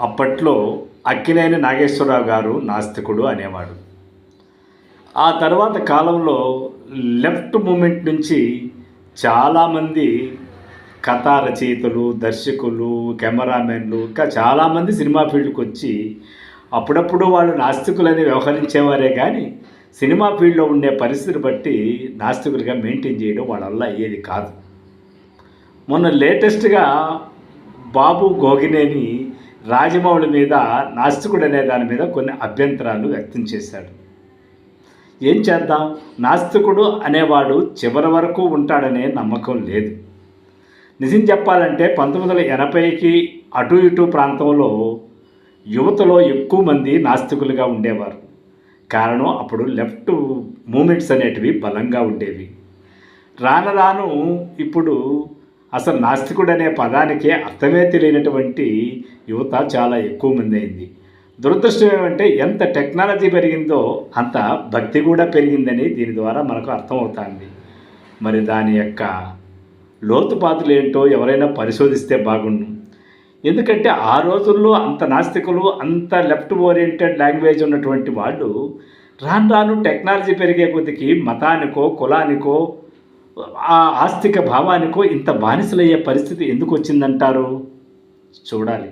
అప్పట్లో అక్కినేని నాగేశ్వరరావు గారు నాస్తికుడు అనేవాడు. ఆ తర్వాత కాలంలో లెఫ్ట్ మూమెంట్ నుంచి చాలామంది కథా రచయితలు దర్శకులు కెమెరామెన్లు ఇంకా చాలామంది సినిమా ఫీల్డ్కి వచ్చి అప్పుడప్పుడు వాళ్ళు నాస్తికులని వ్యవహరించేవారే కానీ సినిమా ఫీల్డ్లో ఉండే పరిస్థితిని బట్టి నాస్తికులుగా మెయింటైన్ చేయడం వాళ్ళ అయ్యేది కాదు. మొన్న లేటెస్ట్గా బాబు గోగినేని రాజమౌళి మీద నాస్తికుడు అనే దాని మీద కొన్ని అభ్యంతరాలు వ్యక్తం చేశాడు. ఏం చేద్దాం? నాస్తికుడు అనేవాడు చివరి వరకు ఉంటాడనే నమ్మకం లేదు. నిజం చెప్పాలంటే పంతొమ్మిది వందల ఎనభైకి అటు ఇటు ప్రాంతంలో యువతలో ఎక్కువ మంది నాస్తికులుగా ఉండేవారు. కారణం అప్పుడు లెఫ్ట్ మూమెంట్స్ అనేటివి బలంగా ఉండేవి. రాను రాను ఇప్పుడు అసలు నాస్తికుడు అనే పదానికి అర్థమే తెలియనటువంటి యువత చాలా ఎక్కువ మంది అయింది. దురదృష్టం ఏమంటే ఎంత టెక్నాలజీ పెరిగిందో అంత భక్తి కూడా పెరిగిందని దీని ద్వారా మనకు అర్థమవుతుంది. మరి దాని యొక్క లోతుపాతులు ఏంటో ఎవరైనా పరిశోధిస్తే బాగుండు. ఎందుకంటే ఆ రోజుల్లో అంత నాస్తికులు అంత లెఫ్ట్ ఓరియంటెడ్ లాంగ్వేజ్ ఉన్నటువంటి వాళ్ళు రాను రాను టెక్నాలజీ పెరిగే కొద్దికి మతానికో కులానికో ఆ ఆస్తిక భావానికో ఇంత బానిసలయ్యే పరిస్థితి ఎందుకు వచ్చిందంటారు చూడాలి.